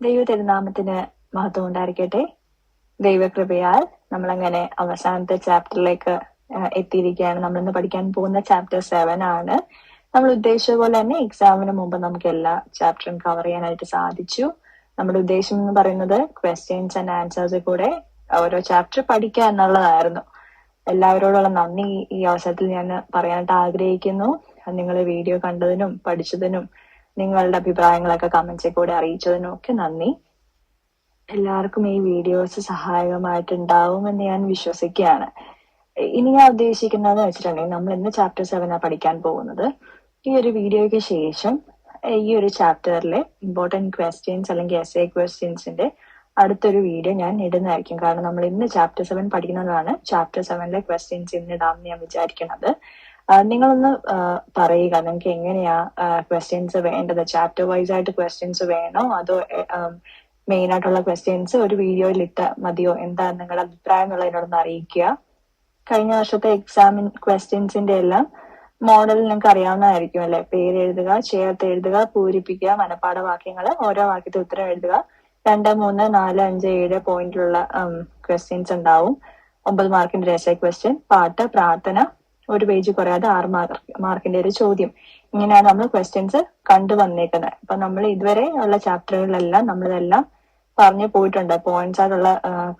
ദൈവ തിരുനാമത്തിന് മഹത്വം ഉണ്ടായിരിക്കട്ടെ. ദൈവകൃപയാൽ നമ്മളങ്ങനെ അവസാനത്തെ ചാപ്റ്ററിലേക്ക് എത്തിയിരിക്കുകയാണ്. നമ്മൾ ഇന്ന് പഠിക്കാൻ പോകുന്ന ചാപ്റ്റർ സെവൻ ആണ്. നമ്മൾ ഉദ്ദേശിച്ച പോലെ തന്നെ എക്സാമിന് മുമ്പ് നമുക്ക് എല്ലാ ചാപ്റ്ററും കവർ ചെയ്യാനായിട്ട് സാധിച്ചു. നമ്മുടെ ഉദ്ദേശം എന്ന് പറയുന്നത് ക്വസ്റ്റ്യൻസ് ആൻഡ് ആൻസേഴ്സ് കൂടെ ഓരോ ചാപ്റ്റർ പഠിക്കുക എന്നുള്ളതായിരുന്നു. എല്ലാവരോടുള്ള നന്ദി ഈ അവസരത്തിൽ ഞാൻ പറയാനായിട്ട് ആഗ്രഹിക്കുന്നു. നിങ്ങൾ വീഡിയോ കണ്ടതിനും പഠിച്ചതിനും നിങ്ങളുടെ അഭിപ്രായങ്ങളൊക്കെ കമന്റ്സിൽ കൂടെ അറിയിച്ചതിനൊക്കെ നന്ദി. എല്ലാവർക്കും ഈ വീഡിയോസ് സഹായകമായിട്ടുണ്ടാവുമെന്ന് ഞാൻ വിശ്വസിക്കുകയാണ്. ഇനി ഞാൻ ഉദ്ദേശിക്കുന്നതെന്ന് വെച്ചിട്ടുണ്ടെങ്കിൽ നമ്മൾ ഇന്ന് ചാപ്റ്റർ സെവനാണ് പഠിക്കാൻ പോകുന്നത്. ഈ ഒരു വീഡിയോയ്ക്ക് ശേഷം ഈ ഒരു ചാപ്റ്ററിലെ ഇമ്പോർട്ടന്റ് ക്വസ്റ്റ്യൻസ് അല്ലെങ്കിൽ എസ് എ ക്വസ്റ്റ്യൻസിന്റെ അടുത്തൊരു വീഡിയോ ഞാൻ ഇടുന്നതായിരിക്കും. കാരണം നമ്മൾ ഇന്ന് ചാപ്റ്റർ സെവൻ പഠിക്കുന്നതാണ്. ചാപ്റ്റർ സെവനിലെ ക്വസ്റ്റ്യൻസ് ഇന്ന് ഇടാമെന്ന് ഞാൻ വിചാരിക്കുന്നത്. നിങ്ങളൊന്ന് പറയുക. നിങ്ങൾക്ക് എങ്ങനെയാ ക്വസ്റ്റ്യൻസ് വേണ്ടത്? ചാപ്റ്റർ വൈസ് ആയിട്ട് ക്വസ്റ്റ്യൻസ് വേണോ? അതോ മെയിൻ ആയിട്ടുള്ള ക്വസ്റ്റ്യൻസ് ഒരു വീഡിയോയിൽ ഇട്ട മതിയോ? എന്താ നിങ്ങളുടെ അഭിപ്രായം എന്നുള്ളതിനോടൊന്ന് അറിയിക്കുക. കഴിഞ്ഞ വർഷത്തെ എക്സാമിൻ ക്വസ്റ്റ്യൻസിന്റെ എല്ലാം മോഡൽ നിങ്ങൾക്ക് അറിയാവുന്നതായിരിക്കും അല്ലെ? പേര് എഴുതുക ചേർത്ത് എഴുതുക പൂരിപ്പിക്കുക മനപ്പാഠ വാക്യങ്ങൾ ഓരോ വാക്യത്തിൽ ഉത്തരം എഴുതുക. രണ്ട് മൂന്ന് നാല് അഞ്ച് ഏഴ് പോയിന്റിലുള്ള ക്വസ്റ്റ്യൻസ് ഉണ്ടാവും. ഒമ്പത് മാർക്കിന്റെ രസ ക്വസ്റ്റ്യൻ പാട്ട് പ്രാർത്ഥന ഒരു പേജ് കുറയാതെ ആറ് മാർക്ക് മാർക്കിന്റെ ഒരു ചോദ്യം. ഇങ്ങനെയാണ് നമ്മൾ ക്വസ്റ്റ്യൻസ് കണ്ടു വന്നേക്കുന്നത്. അപ്പൊ നമ്മൾ ഇതുവരെ ഉള്ള ചാപ്റ്ററുകളിലെല്ലാം നമ്മളിതെല്ലാം പറഞ്ഞു പോയിട്ടുണ്ട്. പോയിന്റ്സ് ആയിട്ടുള്ള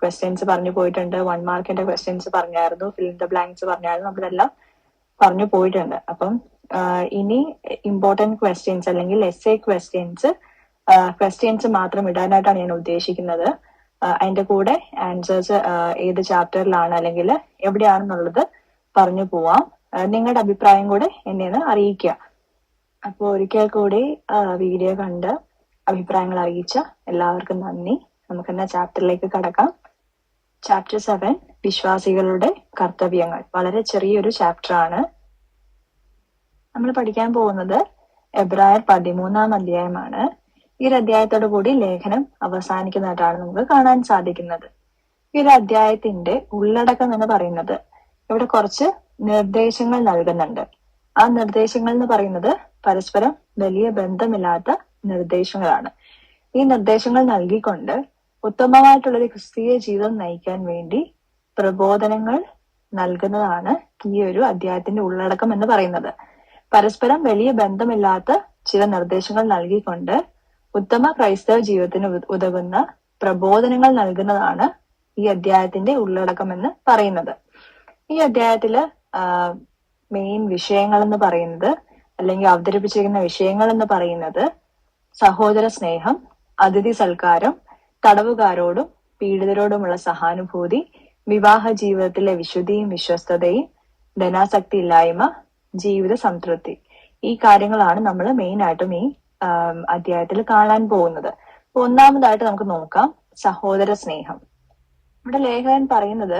ക്വസ്റ്റ്യൻസ് പറഞ്ഞു പോയിട്ടുണ്ട്. വൺ മാർക്കിന്റെ ക്വസ്റ്റ്യൻസ് പറഞ്ഞായിരുന്നു. ഫിൽ ദ ബ്ലാങ്ക്സ് പറഞ്ഞായിരുന്നു. നമ്മളിതെല്ലാം പറഞ്ഞു പോയിട്ടുണ്ട്. അപ്പം ഇനി ഇമ്പോർട്ടന്റ് ക്വസ്റ്റ്യൻസ് അല്ലെങ്കിൽ എസ് എ ക്വസ്റ്റ്യൻസ് ക്വസ്റ്റ്യൻസ് മാത്രം ഇടാനായിട്ടാണ് ഞാൻ ഉദ്ദേശിക്കുന്നത്. അതിന്റെ കൂടെ ആൻസേഴ്സ് ഏത് ചാപ്റ്ററിലാണ് അല്ലെങ്കിൽ എവിടെയാണെന്നുള്ളത് പറഞ്ഞു പോവാം. നിങ്ങളുടെ അഭിപ്രായം കൂടെ എന്നെ ഒന്ന് അറിയിക്കുക. അപ്പോൾ ഒരിക്കൽ കൂടി വീഡിയോ കണ്ട് അഭിപ്രായങ്ങൾ അറിയിച്ച എല്ലാവർക്കും നന്ദി. നമുക്ക് എന്നാ ചാപ്റ്ററിലേക്ക് കടക്കാം. ചാപ്റ്റർ സെവൻ വിശ്വാസികളുടെ കർത്തവ്യങ്ങൾ. വളരെ ചെറിയൊരു ചാപ്റ്റർ ആണ് നമ്മൾ പഠിക്കാൻ പോകുന്നത് എബ്രായർ പതിമൂന്നാം അധ്യായമാണ്. ഈ ഒരു അധ്യായത്തോടു കൂടി ലേഖനം അവസാനിക്കുന്നതായിട്ടാണ് നമുക്ക് കാണാൻ സാധിക്കുന്നത്. ഈ ഒരു അധ്യായത്തിന്റെ ഉള്ളടക്കം എന്ന് പറയുന്നത് ഇവിടെ കുറച്ച് നിർദ്ദേശങ്ങൾ നൽകുന്നുണ്ട്. ആ നിർദ്ദേശങ്ങൾ എന്ന് പറയുന്നത് പരസ്പരം വലിയ ബന്ധമില്ലാത്ത നിർദ്ദേശങ്ങളാണ്. ഈ നിർദ്ദേശങ്ങൾ നൽകിക്കൊണ്ട് ഉത്തമമായിട്ടുള്ള ഒരു ക്രിസ്തീയ ജീവിതം നയിക്കാൻ വേണ്ടി പ്രബോധനങ്ങൾ നൽകുന്നതാണ് ഈ ഒരു അധ്യായത്തിന്റെ ഉള്ളടക്കം എന്ന് പറയുന്നത്. പരസ്പരം വലിയ ബന്ധമില്ലാത്ത ചില നിർദ്ദേശങ്ങൾ നൽകിക്കൊണ്ട് ഉത്തമ ക്രൈസ്തവ ജീവിതത്തിന് ഉതകുന്ന പ്രബോധനങ്ങൾ നൽകുന്നതാണ് ഈ അധ്യായത്തിന്റെ ഉള്ളടക്കം എന്ന് പറയുന്നത്. ഈ അധ്യായത്തിൽ മെയിൻ വിഷയങ്ങൾ എന്ന് പറയുന്നത് അല്ലെങ്കിൽ അവതരിപ്പിച്ചിരിക്കുന്ന വിഷയങ്ങൾ എന്ന് പറയുന്നത് സഹോദര സ്നേഹം അതിഥി സൽക്കാരം തടവുകാരോടും പീഡിതരോടുമുള്ള സഹാനുഭൂതി വിവാഹ ജീവിതത്തിലെ വിശുദ്ധിയും വിശ്വസ്തതയും ധനാസക്തി ഇല്ലായ്മ ജീവിത സംതൃപ്തി. ഈ കാര്യങ്ങളാണ് നമ്മൾ മെയിൻ ആയിട്ടും ഈ അധ്യായത്തിൽ കാണാൻ പോകുന്നത്. ഒന്നാമതായിട്ട് നമുക്ക് നോക്കാം സഹോദര സ്നേഹം. ഇവിടെ ലേഖകൻ പറയുന്നത്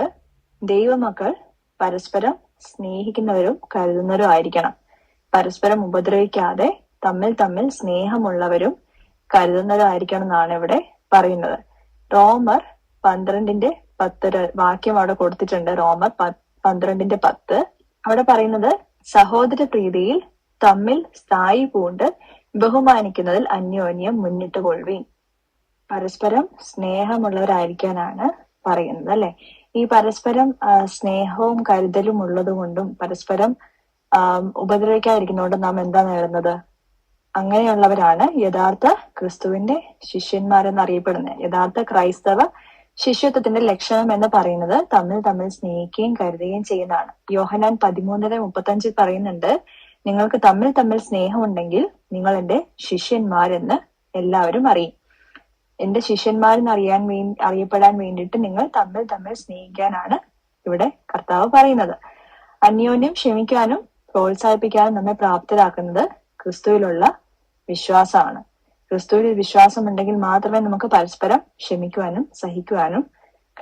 ദൈവമക്കൾ പരസ്പരം സ്നേഹിക്കുന്നവരും കരുതുന്നവരും ആയിരിക്കണം. പരസ്പരം ഉപദ്രവിക്കാതെ തമ്മിൽ തമ്മിൽ സ്നേഹമുള്ളവരും കരുതുന്നവരായിരിക്കണം എന്നാണ് ഇവിടെ പറയുന്നത്. റോമർ പന്ത്രണ്ടിന്റെ പത്ത് വാക്യം അവിടെ കൊടുത്തിട്ടുണ്ട്. റോമർ പന്ത്രണ്ടിന്റെ പത്ത്. അവിടെ പറയുന്നത് സഹോദര പ്രീതിയിൽ തമ്മിൽ സ്ഥായി പൂണ്ട് ബഹുമാനിക്കുന്നതിൽ അന്യോന്യം മുന്നിട്ട് കൊള്ളുവീൻ പരസ്പരം സ്നേഹമുള്ളവരായിരിക്കാനാണ് പറയുന്നത് അല്ലെ? ഈ പരസ്പരം സ്നേഹവും കരുതലും ഉള്ളത് കൊണ്ടും പരസ്പരം ഉപദ്രവിക്കാതിരിക്കുന്നതുകൊണ്ടും നാം എന്താ നേടുന്നത്? അങ്ങനെയുള്ളവരാണ് യഥാർത്ഥ ക്രിസ്തുവിന്റെ ശിഷ്യന്മാരെന്ന് അറിയപ്പെടുന്നത്. യഥാർത്ഥ ക്രൈസ്തവ ശിഷ്യത്വത്തിന്റെ ലക്ഷണം എന്ന് പറയുന്നത് തമ്മിൽ തമ്മിൽ സ്നേഹിക്കുകയും കരുതുകയും ചെയ്യുന്നതാണ്. യോഹനാൻ പതിമൂന്നര മുപ്പത്തഞ്ചിൽ പറയുന്നുണ്ട് നിങ്ങൾക്ക് തമ്മിൽ തമ്മിൽ സ്നേഹമുണ്ടെങ്കിൽ നിങ്ങൾ എന്റെ ശിഷ്യന്മാരെന്ന് എല്ലാവരും അറിയും. എന്റെ ശിഷ്യന്മാരെന്ന് അറിയാൻ വേണ്ടി അറിയപ്പെടാൻ വേണ്ടിയിട്ട് നിങ്ങൾ തമ്മിൽ തമ്മിൽ സ്നേഹിക്കാനാണ് ഇവിടെ കർത്താവ് പറയുന്നത്. അന്യോന്യം ക്ഷമിക്കാനും പ്രോത്സാഹിപ്പിക്കാനും നമ്മെ പ്രാപ്തരാക്കുന്നത് ക്രിസ്തുവിലുള്ള വിശ്വാസമാണ്. ക്രിസ്തുവിൽ വിശ്വാസം ഉണ്ടെങ്കിൽ മാത്രമേ നമുക്ക് പരസ്പരം ക്ഷമിക്കുവാനും സഹിക്കുവാനും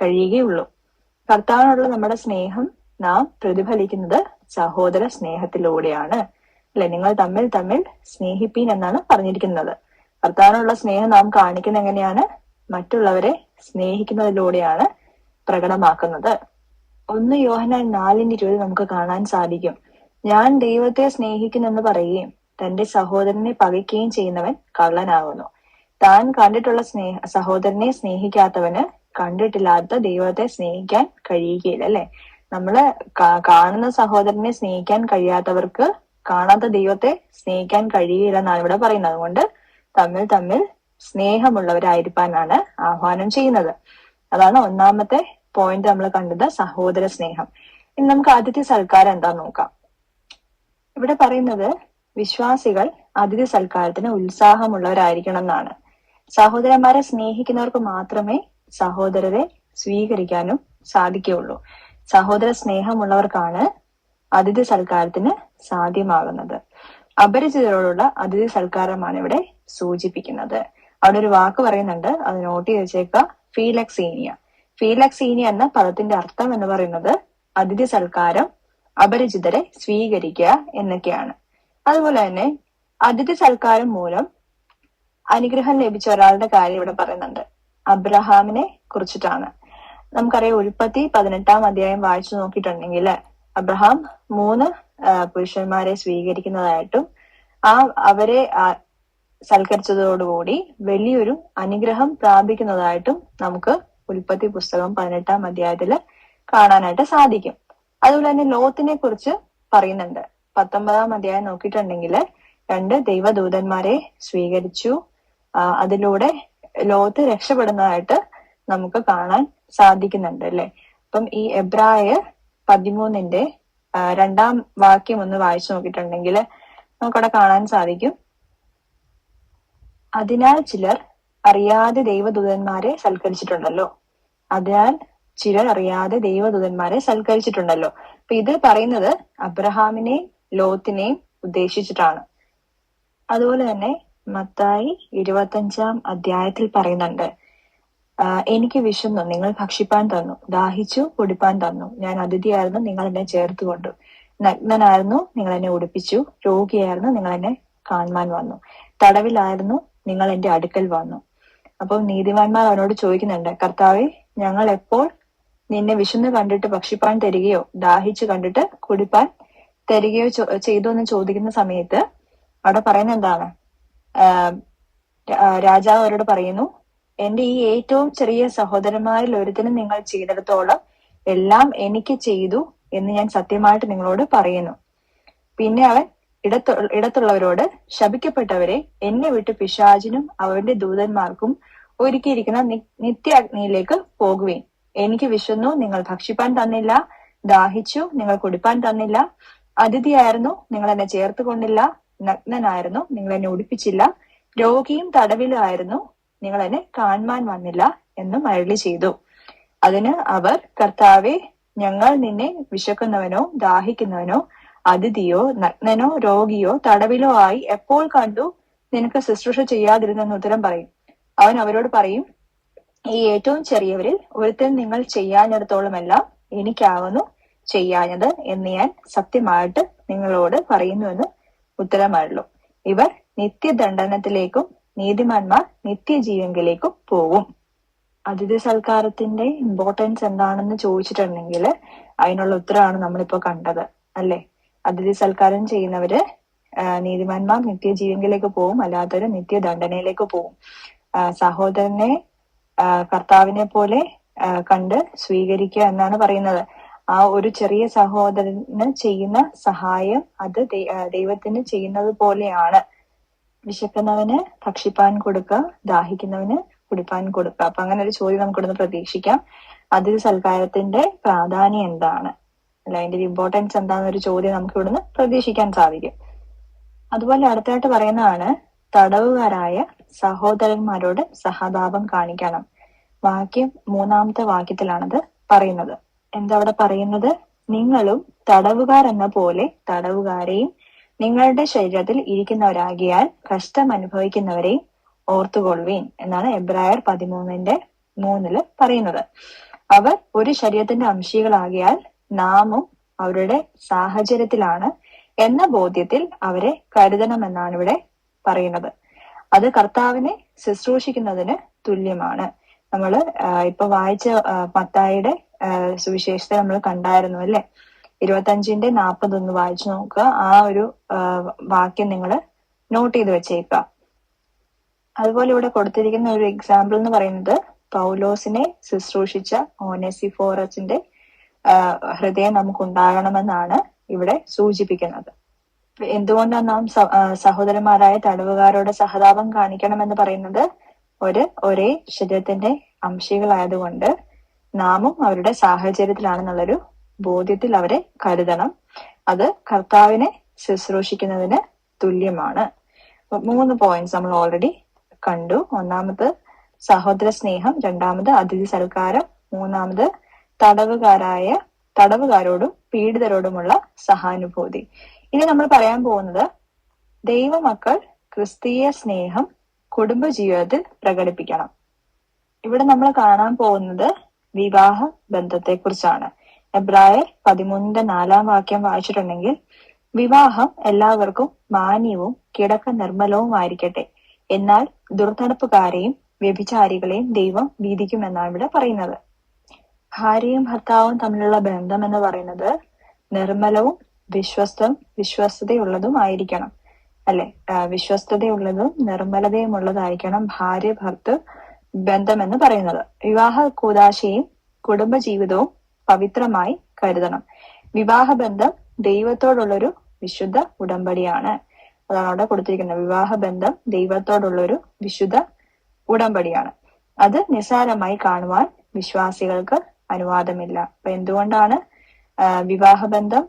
കഴിയുകയുള്ളൂ. കർത്താവിനുള്ള നമ്മുടെ സ്നേഹം നാം പ്രതിഫലിക്കുന്നത് സഹോദര സ്നേഹത്തിലൂടെയാണ്. അല്ലെ? നിങ്ങൾ തമ്മിൽ തമ്മിൽ സ്നേഹിപ്പീൻ എന്നാണ് പറഞ്ഞിരിക്കുന്നത്. കർത്താവിനുള്ള സ്നേഹം നാം കാണിക്കുന്ന എങ്ങനെയാണ്? മറ്റുള്ളവരെ സ്നേഹിക്കുന്നതിലൂടെയാണ് പ്രകടമാക്കുന്നത്. ഒന്ന് യോഹനാൻ നാലിന്റെ ഇരുപത് നമുക്ക് കാണാൻ സാധിക്കും. ഞാൻ ദൈവത്തെ സ്നേഹിക്കുന്നെന്ന് പറയുകയും തന്റെ സഹോദരനെ പകയ്ക്കുകയും ചെയ്യുന്നവൻ കള്ളനാകുന്നു. താൻ കണ്ടിട്ടുള്ള സ്നേഹ സഹോദരനെ സ്നേഹിക്കാത്തവന് കണ്ടിട്ടില്ലാത്ത ദൈവത്തെ സ്നേഹിക്കാൻ കഴിയുകയില്ല അല്ലെ? നമ്മൾ കാണുന്ന സഹോദരനെ സ്നേഹിക്കാൻ കഴിയാത്തവർക്ക് കാണാത്ത ദൈവത്തെ സ്നേഹിക്കാൻ കഴിയില്ല എന്നാണ് ഇവിടെ പറയുന്നത്. അതുകൊണ്ട് തമ്മിൽ തമ്മിൽ സ്നേഹമുള്ളവരായിരിക്കാനാണ് ആഹ്വാനം ചെയ്യുന്നത്. അതാണ് ഒന്നാമത്തെ പോയിന്റ് നമ്മൾ കണ്ടത് സഹോദര സ്നേഹം. ഇനി നമുക്ക് അതിഥി സൽക്കാരം എന്താ നോക്കാം. ഇവിടെ പറയുന്നത് വിശ്വാസികൾ അതിഥി സൽക്കാരത്തിന് ഉത്സാഹമുള്ളവരായിരിക്കണം എന്നാണ് സഹോദരന്മാരെ സ്നേഹിക്കുന്നവർക്ക് മാത്രമേ സഹോദരരെ സ്വീകരിക്കാനും സാധിക്കുകയുള്ളൂ. സഹോദര സ്നേഹമുള്ളവർക്കാണ് അതിഥി സൽക്കാരത്തിന് സാധ്യമാകുന്നത്. അപരിചിതരോടുള്ള അതിഥി സൽക്കാരമാണ് ഇവിടെ സൂചിപ്പിക്കുന്നത്. അവിടെ ഒരു വാക്ക് പറയുന്നുണ്ട്. അത് നോട്ട് ചെയ്ത് വെച്ചേക്ക ഫീലക്സീനിയ. ഫീലക്സീനിയ എന്ന പദത്തിന്റെ അർത്ഥം എന്ന് പറയുന്നത് അതിഥി സൽക്കാരം അപരിചിതരെ സ്വീകരിക്കുക എന്നൊക്കെയാണ്. അതുപോലെ തന്നെ അതിഥി സൽക്കാരം മൂലം അനുഗ്രഹം ലഭിച്ച ഒരാളുടെ കാര്യം ഇവിടെ പറയുന്നുണ്ട്. അബ്രഹാമിനെ കുറിച്ചിട്ടാണ്. നമുക്കറിയാം ഉൽപ്പത്തി പതിനെട്ടാം അധ്യായം വായിച്ചു നോക്കിയിട്ടുണ്ടെങ്കിൽ അബ്രഹാം മൂന്ന് പുരുഷന്മാരെ സ്വീകരിക്കുന്നതായിട്ടും ആ അവരെ സൽക്കരിച്ചതോടുകൂടി വലിയൊരു അനുഗ്രഹം പ്രാപിക്കുന്നതായിട്ടും നമുക്ക് ഉൽപ്പത്തി പുസ്തകം പതിനെട്ടാം അധ്യായത്തിൽ കാണാനായിട്ട് സാധിക്കും. അതുപോലെ തന്നെ ലോത്തിനെ കുറിച്ച് പറയുന്നുണ്ട്. പത്തൊമ്പതാം അധ്യായം നോക്കിയിട്ടുണ്ടെങ്കിൽ രണ്ട് ദൈവദൂതന്മാരെ സ്വീകരിച്ചു. അതിലൂടെ ലോത്ത് രക്ഷപ്പെടുന്നതായിട്ട് നമുക്ക് കാണാൻ സാധിക്കുന്നുണ്ട് അല്ലെ? അപ്പം ഈ എബ്രായ പതിമൂന്നിന്റെ രണ്ടാം വാക്യം ഒന്ന് വായിച്ചു നോക്കിയിട്ടുണ്ടെങ്കിൽ നമുക്കവിടെ കാണാൻ സാധിക്കും. അതിനാൽ ചിലർ അറിയാതെ ദൈവദൂതന്മാരെ സൽക്കരിച്ചിട്ടുണ്ടല്ലോ. അതിനാൽ ചിലർ അറിയാതെ ദൈവദൂതന്മാരെ സൽക്കരിച്ചിട്ടുണ്ടല്ലോ. അപ്പൊ ഇത് പറയുന്നത് അബ്രഹാമിനെയും ലോത്തിനെയും ഉദ്ദേശിച്ചിട്ടാണ്. അതുപോലെ തന്നെ മത്തായി ഇരുപത്തഞ്ചാം അധ്യായത്തിൽ പറയുന്നുണ്ട് എനിക്ക് വിശന്നു നിങ്ങൾ ഭക്ഷിപ്പാൻ തന്നു ദാഹിച്ചു കുടിപ്പാൻ തന്നു. ഞാൻ അതിഥിയായിരുന്നു നിങ്ങൾ എന്നെ ചേർത്ത് കൊണ്ടു നഗ്നനായിരുന്നു നിങ്ങൾ എന്നെ ഉടുപ്പിച്ചു. രോഗിയായിരുന്നു നിങ്ങൾ എന്നെ കാണുവാൻ വന്നു. തടവിലായിരുന്നു നിങ്ങൾ എന്റെ അടുക്കൽ വന്നു. അപ്പോൾ നീതിമാന്മാർ അവനോട് ചോദിക്കുന്നുണ്ട് കർത്താവെ ഞങ്ങൾ എപ്പോൾ നിന്നെ വിശന്ന് കണ്ടിട്ട് ഭക്ഷിപ്പാൻ തരികയോ ദാഹിച്ചു കണ്ടിട്ട് കുടിപ്പാൻ തരികയോ ചെയ്തു എന്ന് ചോദിക്കുന്ന സമയത്ത് അവിടെ പറയുന്ന എന്താണ്? രാജാവ് അവരോട് പറയുന്നു എന്റെ ഈ ഏറ്റവും ചെറിയ സഹോദരന്മാരിൽ ഒരുത്തിനും നിങ്ങൾ ചെയ്തിടത്തോളം എല്ലാം എനിക്ക് ചെയ്തു എന്ന് ഞാൻ സത്യമായിട്ട് നിങ്ങളോട് പറയുന്നു. പിന്നെ അവൻ ഇടത്തു ഇടത്തുള്ളവരോട് ശപിക്കപ്പെട്ടവരെ എന്നെ വിട്ട് പിശാചിനും അവന്റെ ദൂതന്മാർക്കും ഒരുക്കിയിരിക്കുന്ന നിത്യാഗ്നിയിലേക്ക് പോകുകയും എനിക്ക് വിശന്നു നിങ്ങൾ ഭക്ഷിപ്പാൻ തന്നില്ല ദാഹിച്ചു നിങ്ങൾ കുടിപ്പാൻ തന്നില്ല അതിഥിയായിരുന്നു നിങ്ങൾ എന്നെ ചേർത്ത് കൊണ്ടില്ല നഗ്നനായിരുന്നു നിങ്ങൾ എന്നെ ഉടുപ്പിച്ചില്ല രോഗിയും തടവിലായിരുന്നു നിങ്ങൾ എന്നെ കാണുവാൻ വന്നില്ല എന്നും അരളി ചെയ്തു. അതിന് അവർ കർത്താവെ ഞങ്ങൾ നിന്നെ വിശക്കുന്നവനോ ദാഹിക്കുന്നവനോ അതിഥിയോ നഗ്നനോ രോഗിയോ തടവിലോ ആയി എപ്പോൾ കണ്ടു നിനക്ക് ശുശ്രൂഷ ചെയ്യാതിരുന്നെന്ന് ഉത്തരം പറയും. അവൻ അവരോട് പറയും ഈ ഏറ്റവും ചെറിയവരിൽ ഒരുത്തൻ നിങ്ങൾ ചെയ്യാഞ്ഞിടത്തോളമെല്ലാം എനിക്കാവുന്നു ചെയ്യാഞ്ഞത് എന്ന് ഞാൻ സത്യമായിട്ട് നിങ്ങളോട് പറയുന്നുവെന്ന് ഉത്തരമായുള്ളൂ ഇവർ നിത്യദണ്ഡനത്തിലേക്കും നീതിമാന്മാർ നിത്യജീവങ്കിലേക്കും പോകും. അതിഥി സൽക്കാരത്തിന്റെ ഇമ്പോർട്ടൻസ് എന്താണെന്ന് ചോദിച്ചിട്ടുണ്ടെങ്കിൽ അതിനുള്ള ഉത്തരമാണ് നമ്മളിപ്പോ കണ്ടത് അല്ലെ? അതിഥി സൽക്കാരം ചെയ്യുന്നവര് നീതിമാന്മാർ നിത്യജീവങ്കിലേക്ക് പോവും അല്ലാത്തവര് നിത്യദണ്ഡനയിലേക്ക് പോവും. സഹോദരനെ കർത്താവിനെ പോലെ കണ്ട് സ്വീകരിക്കുക എന്നാണ് പറയുന്നത്. ആ ഒരു ചെറിയ സഹോദരന് ചെയ്യുന്ന സഹായം അത് ദൈവത്തിന് ചെയ്യുന്നത് പോലെയാണ്. വിശക്കുന്നവന് ഭക്ഷിപ്പാൻ കൊടുക്കുക ദാഹിക്കുന്നവന് കുടിപ്പാൻ കൊടുക്കുക അപ്പൊ അങ്ങനെ ഒരു ചോദ്യം നമുക്കിവിടുന്ന് പ്രതീക്ഷിക്കാം. അതിഥി സൽക്കാരത്തിന്റെ പ്രാധാന്യം എന്താണ്? അല്ല അതിന്റെ ഒരു ഇമ്പോർട്ടൻസ് എന്താണെന്നൊരു ചോദ്യം നമുക്ക് ഇവിടുന്ന് പ്രതീക്ഷിക്കാൻ സാധിക്കും. അതുപോലെ അടുത്തായിട്ട് പറയുന്നതാണ് തടവുകാരായ സഹോദരന്മാരോട് സഹതാപം കാണിക്കണം. വാക്യം മൂന്നാമത്തെ വാക്യത്തിലാണത് പറയുന്നത്. എന്താ അവിടെ പറയുന്നത്? നിങ്ങളും തടവുകാർ എന്ന പോലെ തടവുകാരെയും നിങ്ങളുടെ ശരീരത്തിൽ ഇരിക്കുന്നവരാകിയാൽ കഷ്ടം അനുഭവിക്കുന്നവരെയും ഓർത്തുകൊള്ളുവീൻ എന്നാണ് എബ്രായർ പതിമൂന്നിന്റെ മൂന്നിൽ പറയുന്നത്. അവർ ഒരു ശരീരത്തിന്റെ അംശികളാകിയാൽ നാമും അവരുടെ സാഹചര്യത്തിലാണ് എന്ന ബോധ്യത്തിൽ അവരെ കരുതണമെന്നാണ് ഇവിടെ പറയുന്നത്. അത് കർത്താവിനെ ശുശ്രൂഷിക്കുന്നതിന് തുല്യമാണ്. നമ്മൾ ഇപ്പൊ വായിച്ച മത്തായിയുടെ സുവിശേഷത്തെ നമ്മൾ കണ്ടായിരുന്നു അല്ലെ? ഇരുപത്തഞ്ചിന്റെ നാൽപ്പതൊന്ന് വായിച്ചു നോക്കുക. ആ ഒരു വാക്യം നിങ്ങൾ നോട്ട് ചെയ്ത് വെച്ചേക്കുക. അതുപോലെ ഇവിടെ കൊടുത്തിരിക്കുന്ന ഒരു എക്സാമ്പിൾ എന്ന് പറയുന്നത് പൗലോസിനെ ശുശ്രൂഷിച്ച ഓനെസിഫോറസിന്റെ ഹൃദയം നമുക്ക് ഉണ്ടാകണമെന്നാണ് ഇവിടെ സൂചിപ്പിക്കുന്നത്. എന്തുകൊണ്ടാണ് നാം സഹോദരന്മാരായ തടവുകാരോട് സഹതാപം കാണിക്കണമെന്ന് പറയുന്നത്? ഒരു ഒരേ ശരീരത്തിന്റെ അംശികളായതുകൊണ്ട് നാമും അവരുടെ സാഹചര്യത്തിലാണെന്നുള്ളൊരു ബോധ്യത്തിൽ അവരെ കരുതണം. അത് കർത്താവിനെ ശുശ്രൂഷിക്കുന്നതിന് തുല്യമാണ്. മൂന്ന് പോയിന്റ്സ് നമ്മൾ ഓൾറെഡി കണ്ടു. ഒന്നാമത് സഹോദര സ്നേഹം രണ്ടാമത് അതിഥി സൽക്കാരം മൂന്നാമത് തടവുകാരായ തടവുകാരോടും പീഡിതരോടുമുള്ള സഹാനുഭൂതി. ഇനി നമ്മൾ പറയാൻ പോകുന്നത് ദൈവമക്കൾ ക്രിസ്തീയ സ്നേഹം കുടുംബജീവിതത്തിൽ പ്രകടിപ്പിക്കണം. ഇവിടെ നമ്മൾ കാണാൻ പോകുന്നത് വിവാഹ ബന്ധത്തെ കുറിച്ചാണ് എബ്രായർ പതിമൂന്നിന്റെ നാലാം വാക്യം വായിച്ചിട്ടുണ്ടെങ്കിൽ വിവാഹം എല്ലാവർക്കും മാന്യവും കിടക്ക നിർമ്മലവും ആയിരിക്കട്ടെ എന്നാൽ ദുർനടപ്പുകാരെയും വ്യഭിചാരികളെയും ദൈവം വീതിക്കുമെന്നാണ് ഇവിടെ പറയുന്നത്. ഭാര്യയും ഭർത്താവും തമ്മിലുള്ള ബന്ധം എന്ന് പറയുന്നത് നിർമ്മലവും വിശ്വസ്തം വിശ്വസ്തതയുള്ളതും ആയിരിക്കണം. അല്ലെ? വിശ്വസ്തതയുള്ളതും നിർമ്മലതയും ഉള്ളതായിരിക്കണം ഭാര്യ ഭർത്ത് ബന്ധം എന്ന് പറയുന്നത്. വിവാഹ കൂതാശയും കുടുംബജീവിതവും പവിത്രമായി കരുതണം. വിവാഹബന്ധം ദൈവത്തോടുള്ളൊരു വിശുദ്ധ ഉടമ്പടിയാണ്. അതാണ് അവിടെ കൊടുത്തിരിക്കുന്നത്. വിവാഹബന്ധം ദൈവത്തോടുള്ളൊരു വിശുദ്ധ ഉടമ്പടിയാണ്. അത് നിസ്സാരമായി കാണുവാൻ വിശ്വാസികൾക്ക് അനുവാദമില്ല. അപ്പൊ എന്തുകൊണ്ടാണ് വിവാഹബന്ധം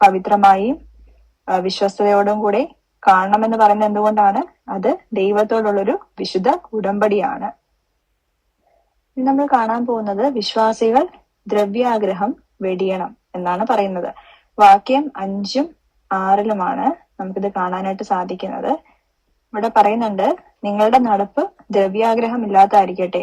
പവിത്രമായും വിശ്വസ്തയോടും കൂടെ കാണണമെന്ന് പറയുന്നത് എന്തുകൊണ്ടാണ്? അത് ദൈവത്തോടുള്ളൊരു വിശുദ്ധ ഉടമ്പടിയാണ്. നമ്മൾ കാണാൻ പോകുന്നത് വിശ്വാസികൾ ദ്രവ്യാഗ്രഹം വെടിയണം എന്നാണ് പറയുന്നത്. വാക്യം അഞ്ചും ആറിലുമാണ് നമുക്കിത് കാണാനായിട്ട് സാധിക്കുന്നത്. ഇവിടെ പറയുന്നുണ്ട് നിങ്ങളുടെ നടപ്പ് ദ്രവ്യാഗ്രഹം ഇല്ലാത്തതായിരിക്കട്ടെ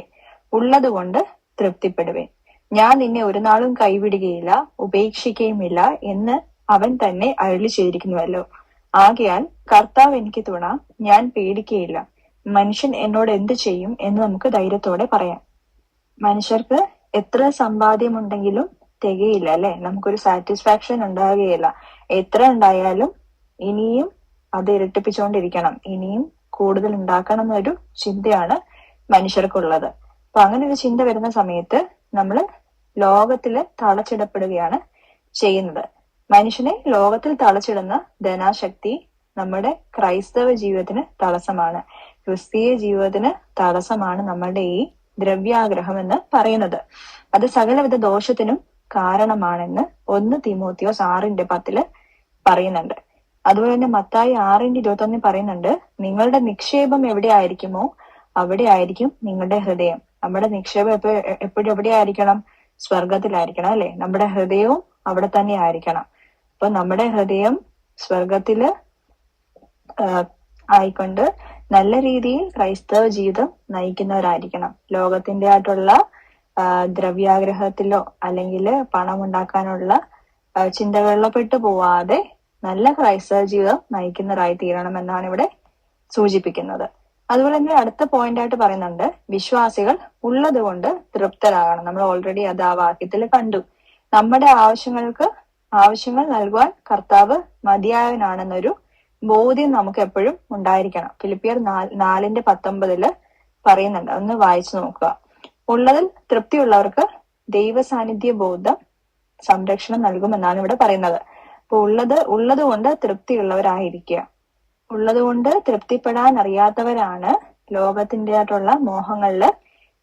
ഉള്ളതുകൊണ്ട് തൃപ്തിപ്പെടുവേൻ. ഞാൻ നിന്നെ ഒരു നാളും കൈവിടുകയില്ല ഉപേക്ഷിക്കുകയുമില്ല എന്ന് അവൻ തന്നെ അരുളി ചെയ്തിരിക്കുന്നുവല്ലോ. ആകയാൽ കർത്താവ് എനിക്ക് തുണ ഞാൻ പേടിക്കുകയില്ല. മനുഷ്യൻ എന്നോട് എന്ത് ചെയ്യും എന്ന് നമുക്ക് ധൈര്യത്തോടെ പറയാം. മനുഷ്യർക്ക് എത്ര സമ്പാദ്യമുണ്ടെങ്കിലും തികയില്ല അല്ലെ? നമുക്കൊരു സാറ്റിസ്ഫാക്ഷൻ ഉണ്ടാകുകയില്ല. എത്ര ഉണ്ടായാലും ഇനിയും അത് ഇരട്ടിപ്പിച്ചുകൊണ്ടിരിക്കണം. ഇനിയും കൂടുതൽ ഉണ്ടാക്കണം എന്നൊരു ചിന്തയാണ് മനുഷ്യർക്കുള്ളത്. അപ്പൊ അങ്ങനെ ഒരു ചിന്ത വരുന്ന സമയത്ത് നമ്മൾ ലോകത്തിൽ തളച്ചിടപ്പെടുകയാണ് ചെയ്യുന്നത്. മനുഷ്യനെ ലോകത്തിൽ തളച്ചിടുന്ന ധനാശക്തി നമ്മുടെ ക്രൈസ്തവ ജീവിതത്തിന് തടസ്സമാണ്. ക്രിസ്തീയ ജീവിതത്തിന് തടസ്സമാണ് നമ്മളുടെ ഈ ദ്രവ്യാഗ്രഹം എന്ന് പറയുന്നത്. അത് സകലവിധ ദോഷത്തിനും കാരണമാണെന്ന് ഒന്ന് തിമോത്തിയോസ് ആറിന്റെ പത്തിൽ പറയുന്നുണ്ട്. അതുപോലെ തന്നെ മത്തായി ആറിന്റെ ഇരുപത്തി ഒന്നിൽ പറയുന്നുണ്ട് നിങ്ങളുടെ നിക്ഷേപം എവിടെ ആയിരിക്കുമോ അവിടെ ആയിരിക്കും നിങ്ങളുടെ ഹൃദയം. നമ്മുടെ നിക്ഷേപം എപ്പോ എപ്പോഴും എവിടെ ആയിരിക്കണം സ്വർഗത്തിലായിരിക്കണം അല്ലെ? നമ്മുടെ ഹൃദയവും അവിടെ തന്നെ ആയിരിക്കണം. അപ്പൊ നമ്മുടെ ഹൃദയം സ്വർഗത്തിൽ ആയിക്കൊണ്ട് നല്ല രീതിയിൽ ക്രൈസ്തവ ജീവിതം നയിക്കുന്നവരായിരിക്കണം. ലോകത്തിന്റെ ആയിട്ടുള്ള ദ്രവ്യാഗ്രഹത്തിലോ അല്ലെങ്കിൽ പണം ഉണ്ടാക്കാനുള്ള ആഹ് ചിന്തകളിലോ പെട്ടു പോവാതെ നല്ല ക്രൈസ്തവ ജീവിതം നയിക്കുന്നവരായി തീരണം എന്നാണ് ഇവിടെ സൂചിപ്പിക്കുന്നത്. അതുപോലെ തന്നെ അടുത്ത പോയിന്റ് ആയിട്ട് പറയുന്നുണ്ട് വിശ്വാസികൾ ഉള്ളത് കൊണ്ട് തൃപ്തരാകണം. നമ്മൾ ഓൾറെഡി അത് ആ വാക്യത്തിൽ കണ്ടു. നമ്മുടെ ആവശ്യങ്ങൾക്ക് ആവശ്യങ്ങൾ നൽകുവാൻ കർത്താവ് മതിയായവനാണെന്നൊരു ബോധ്യം നമുക്ക് എപ്പോഴും ഉണ്ടായിരിക്കണം. ഫിലിപ്പിയർ നാല് നാലിന്റെ പത്തൊമ്പതിൽ പറയുന്നുണ്ട്. ഒന്ന് വായിച്ചു നോക്കുക. ഉള്ളതിൽ തൃപ്തിയുള്ളവർക്ക് ദൈവ സാന്നിധ്യ ബോധം സംരക്ഷണം നൽകുമെന്നാണ് ഇവിടെ പറയുന്നത്. അപ്പൊ ഉള്ളത് ഉള്ളത് കൊണ്ട് തൃപ്തിയുള്ളവരായിരിക്കുക. ഉള്ളത് കൊണ്ട് തൃപ്തിപ്പെടാൻ അറിയാത്തവരാണ് ലോകത്തിന്റെ ആയിട്ടുള്ള മോഹങ്ങളിൽ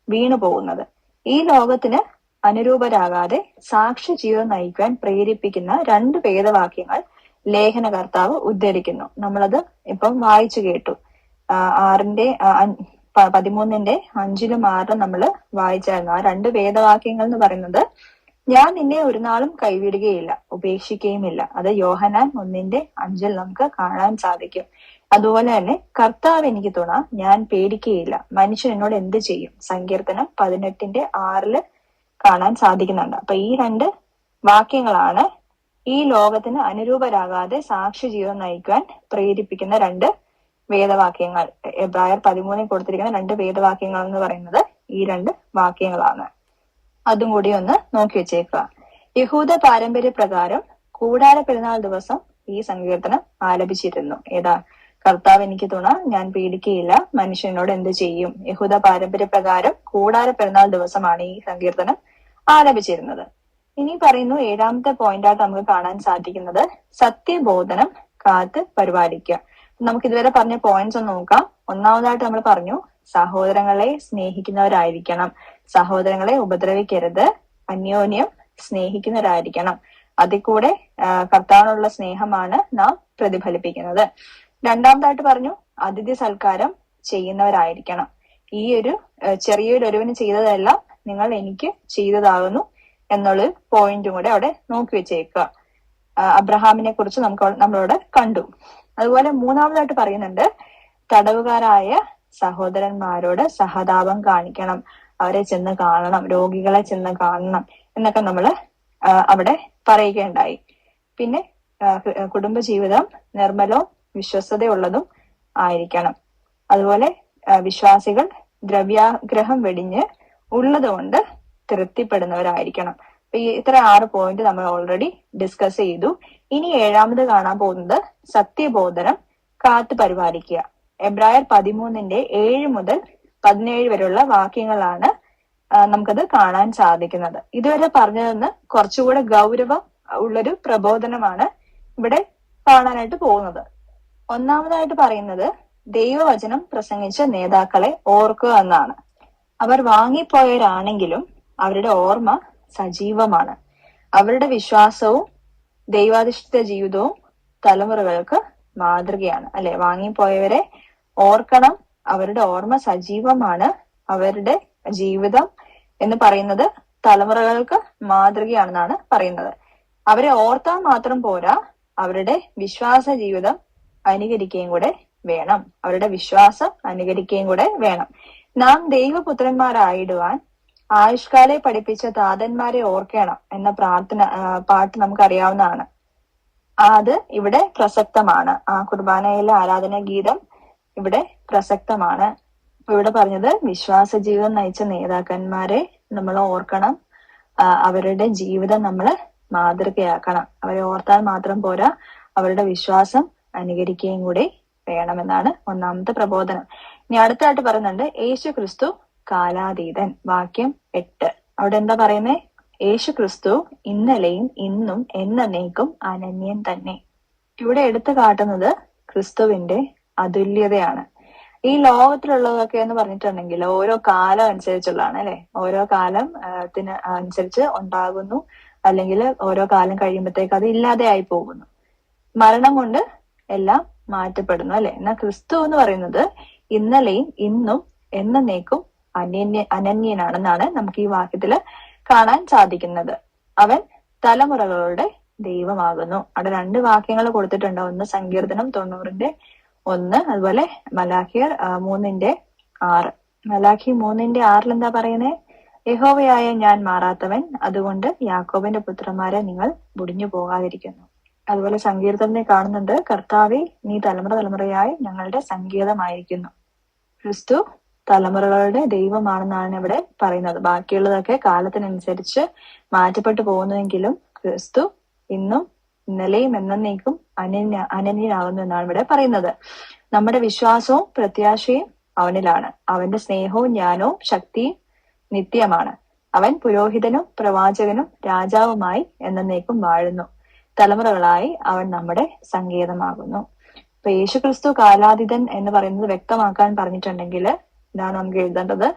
വീണു പോകുന്നത്. ഈ ലോകത്തിന് അനുരൂപരാകാതെ സാക്ഷി ജീവിതം നയിക്കാൻ പ്രേരിപ്പിക്കുന്ന രണ്ട് വേദവാക്യങ്ങൾ ലേഖനകർത്താവ് ഉദ്ധരിക്കുന്നു. നമ്മളത് ഇപ്പം വായിച്ചു കേട്ടു. ആറിന്റെ പതിമൂന്നിന്റെ അഞ്ചിലും ആറിലും നമ്മൾ വായിച്ചായിരുന്നു. ആ രണ്ട് വേദവാക്യങ്ങൾ എന്ന് പറയുന്നത് ഞാൻ നിന്നെ ഒരു നാളും കൈവിടുകയില്ല ഉപേക്ഷിക്കുകയുമില്ല. അത് യോഹനാൻ ഒന്നിന്റെ അഞ്ചിൽ നമുക്ക് കാണാൻ സാധിക്കും. അതുപോലെ തന്നെ കർത്താവ് എനിക്ക് തുണ ഞാൻ പേടിക്കുകയില്ല. മനുഷ്യൻ എന്നോട് എന്ത് ചെയ്യും? സങ്കീർത്തനം പതിനെട്ടിന്റെ ആറിൽ കാണാൻ സാധിക്കുന്നുണ്ട്. അപ്പൊ ഈ രണ്ട് വാക്യങ്ങളാണ് ഈ ലോകത്തിന് അനുരൂപരാകാതെ സാക്ഷി ജീവിതം നയിക്കാൻ പ്രേരിപ്പിക്കുന്ന രണ്ട് വേദവാക്യങ്ങൾ. എബ്രായർ പതിമൂന്നിൽ കൊടുത്തിരിക്കുന്ന രണ്ട് വേദവാക്യങ്ങൾ എന്ന് പറയുന്നത് ഈ രണ്ട് വാക്യങ്ങളാണ്. അതും കൂടി ഒന്ന് നോക്കി വെച്ചേക്കുക. യഹൂദ പാരമ്പര്യ പ്രകാരം കൂടാര പെരുന്നാൾ ദിവസം ഈ സങ്കീർത്തനം ആലപിച്ചിരുന്നു. ഏതാ? കർത്താവ് എനിക്ക് തുണ ഞാൻ പേടിക്കുകയില്ല മനുഷ്യനോട് എന്ത് ചെയ്യും? യഹൂദ പാരമ്പര്യ പ്രകാരം കൂടാര പെരുന്നാൾ ദിവസമാണ് ഈ സങ്കീർത്തനം ആലപിച്ചിരുന്നത്. ഇനി പറയുന്നു ഏഴാമത്തെ പോയിന്റ് ആയിട്ട് നമുക്ക് കാണാൻ സാധിക്കുന്നത് സത്യബോധനം കാത്ത് പരിപാലിക്കുക. നമുക്ക് ഇതുവരെ പറഞ്ഞ പോയിന്റ്സ് ഒന്ന് നോക്കാം. ഒന്നാമതായിട്ട് നമ്മൾ പറഞ്ഞു സഹോദരങ്ങളെ സ്നേഹിക്കുന്നവരായിരിക്കണം. സഹോദരങ്ങളെ ഉപദ്രവിക്കരുത്. അന്യോന്യം സ്നേഹിക്കുന്നവരായിരിക്കണം. അതിൽ കൂടെ കർത്താവിനുള്ള സ്നേഹമാണ് നാം പ്രതിഫലിപ്പിക്കുന്നത്. രണ്ടാമതായിട്ട് പറഞ്ഞു അതിഥി സൽക്കാരം ചെയ്യുന്നവരായിരിക്കണം. ഈ ഒരു ചെറിയൊരു ഒരുവിന് ചെയ്തതെല്ലാം നിങ്ങൾ എനിക്ക് ചെയ്തതാകുന്നു എന്നുള്ള പോയിന്റും കൂടെ അവിടെ നോക്കി വെച്ചേക്കുക. അബ്രഹാമിനെ കുറിച്ച് നമുക്ക് നമ്മളോട് കണ്ടു. അതുപോലെ മൂന്നാമതായിട്ട് പറയുന്നുണ്ട് തടവുകാരായ സഹോദരന്മാരോട് സഹതാപം കാണിക്കണം. അവരെ ചെന്ന് കാണണം രോഗികളെ ചെന്ന് കാണണം എന്നൊക്കെ നമ്മൾ അവിടെ പറയുകയുണ്ടായി. പിന്നെ കുടുംബജീവിതം നിർമ്മലവും വിശ്വസ്തതയുള്ളതും ആയിരിക്കണം. അതുപോലെ വിശ്വാസികൾ ദ്രവ്യാഗ്രഹം വെടിഞ്ഞ് ഉള്ളതുകൊണ്ട് തൃപ്തിപ്പെടുന്നവരായിരിക്കണം. അപ്പൊ ഈ ഇത്ര ആറ് പോയിന്റ് നമ്മൾ ഓൾറെഡി ഡിസ്കസ് ചെയ്തു. ഇനി ഏഴാമത് കാണാൻ പോകുന്നത് സത്യബോധനം കാത്തു പരിപാലിക്കുക. എബ്രായർ പതിമൂന്നിന്റെ ഏഴ് മുതൽ പതിനേഴ് വരെയുള്ള വാക്യങ്ങളാണ് നമുക്കത് കാണാൻ സാധിക്കുന്നത്. ഇതുവരെ പറഞ്ഞതെന്ന് കുറച്ചുകൂടെ ഗൗരവം ഉള്ളൊരു പ്രബോധനമാണ് ഇവിടെ കാണാനായിട്ട് പോകുന്നത്. ഒന്നാമതായിട്ട് പറയുന്നത് ദൈവവചനം പ്രസംഗിച്ച നേതാക്കളെ ഓർക്കുക എന്നാണ്. അവർ വാങ്ങിപ്പോയവരാണെങ്കിലും അവരുടെ ഓർമ്മ സജീവമാണ്. അവരുടെ വിശ്വാസവും ദൈവാധിഷ്ഠിത ജീവിതവും തലമുറകൾക്ക് മാതൃകയാണ്. അല്ലെ? വാങ്ങിപ്പോയവരെ ഓർക്കണം അവരുടെ ഓർമ്മ സജീവമാണ്. അവരുടെ ജീവിതം എന്ന് പറയുന്നത് തലമുറകൾക്ക് മാതൃകയാണെന്നാണ് പറയുന്നത്. അവരെ ഓർത്താൽ മാത്രം പോരാ അവരുടെ വിശ്വാസ ജീവിതം അനുകരിക്കുകയും കൂടെ വേണം. അവരുടെ വിശ്വാസം അനുകരിക്കുകയും കൂടെ വേണം. നാം ദൈവപുത്രന്മാരായിടുവാൻ ആയുഷ്കാലെ പഠിപ്പിച്ച താതന്മാരെ ഓർക്കണം എന്ന പ്രാർത്ഥന പാട്ട് നമുക്കറിയാവുന്നതാണ്. അത് ഇവിടെ പ്രസക്തമാണ്. ആ കുർബാനയിലെ ആരാധന ഗീതം ഇവിടെ പ്രസക്തമാണ്. ഇവിടെ പറഞ്ഞത് വിശ്വാസ ജീവിതം നയിച്ച നേതാക്കന്മാരെ നമ്മൾ ഓർക്കണം. അവരുടെ ജീവിതം നമ്മൾ മാതൃകയാക്കണം. അവരെ ഓർത്താൽ മാത്രം പോരാ. അവരുടെ വിശ്വാസം അനുകരിക്കുകയും കൂടി വേണമെന്നാണ് ഒന്നാമത്തെ പ്രബോധനം. ഇനി അടുത്തായിട്ട് പറയുന്നുണ്ട് യേശു ക്രിസ്തു കാലാതീതൻ. വാക്യം എട്ട്. അവിടെ എന്താ പറയുന്നേ? യേശു ക്രിസ്തു ഇന്നലെയും ഇന്നും എന്നേക്കും അനന്യൻ തന്നെ. ഇവിടെ എടുത്തു കാട്ടുന്നത് ക്രിസ്തുവിന്റെ അതുല്യതയാണ്. ഈ ലോകത്തിലുള്ളതൊക്കെ എന്ന് പറഞ്ഞിട്ടുണ്ടെങ്കിൽ ഓരോ കാലം അനുസരിച്ചുള്ളതാണ് അല്ലെ? ഓരോ കാലം ത്തിന് അനുസരിച്ച് ഉണ്ടാകുന്നു. അല്ലെങ്കിൽ ഓരോ കാലം കഴിയുമ്പോഴത്തേക്ക് അത് ഇല്ലാതെയായി പോകുന്നു. മരണം കൊണ്ട് എല്ലാം മാറ്റപ്പെടുന്നു അല്ലെ? എന്നാൽ ക്രിസ്തു എന്ന് പറയുന്നത് ഇന്നലെയും ഇന്നും എന്നേക്കും അനന്യ അനന്യനാണെന്നാണ് നമുക്ക് ഈ വാക്യത്തിൽ കാണാൻ സാധിക്കുന്നത്. അവൻ തലമുറകളുടെ ദൈവമാകുന്നു. അവിടെ രണ്ട് വാക്യങ്ങൾ കൊടുത്തിട്ടുണ്ട്. ഒന്ന് സങ്കീർത്തനം തൊണ്ണൂറിന്റെ ഒന്ന് അതുപോലെ മലാഖിയർ മൂന്നിന്റെ ആറ്. മലാഖി മൂന്നിന്റെ ആറിൽ എന്താ പറയുന്നേ? യഹോവയായ ഞാൻ മാറാത്തവൻ അതുകൊണ്ട് യാക്കോബിന്റെ പുത്രന്മാരെ നിങ്ങൾ മുടിഞ്ഞു പോകാതിരിക്കുന്നു. അതുപോലെ സങ്കീർത്തനെ കാണുന്നുണ്ട് കർത്താവെ നീ തലമുറ തലമുറയായി ഞങ്ങളുടെ സങ്കീതമായിരിക്കുന്നു. ക്രിസ്തു തലമുറകളുടെ ദൈവമാണെന്നാണ് ഇവിടെ പറയുന്നത്. ബാക്കിയുള്ളതൊക്കെ കാലത്തിനനുസരിച്ച് മാറ്റപ്പെട്ടു പോകുന്നുവെങ്കിലും ക്രിസ്തു ഇന്നും ഇന്നലെയും എന്നേക്കും അനന്യ അനന്യനാകുന്നു എന്നാണ് ഇവിടെ പറയുന്നത്. നമ്മുടെ വിശ്വാസവും പ്രത്യാശയും അവനിലാണ്. അവന്റെ സ്നേഹവും ജ്ഞാനവും ശക്തിയും നിത്യമാണ്. അവൻ പുരോഹിതനും പ്രവാചകനും രാജാവുമായി എന്നേക്കും വാഴുന്നു. തലമുറകളായി അവൻ നമ്മുടെ സങ്കേതമാകുന്നു. അപ്പൊ യേശുക്രിസ്തു കാലാതീതൻ എന്ന് പറയുന്നത് വ്യക്തമാക്കാൻ പറഞ്ഞിട്ടുണ്ടെങ്കിൽ ഇതാണ് നമുക്ക് എഴുതേണ്ടത്.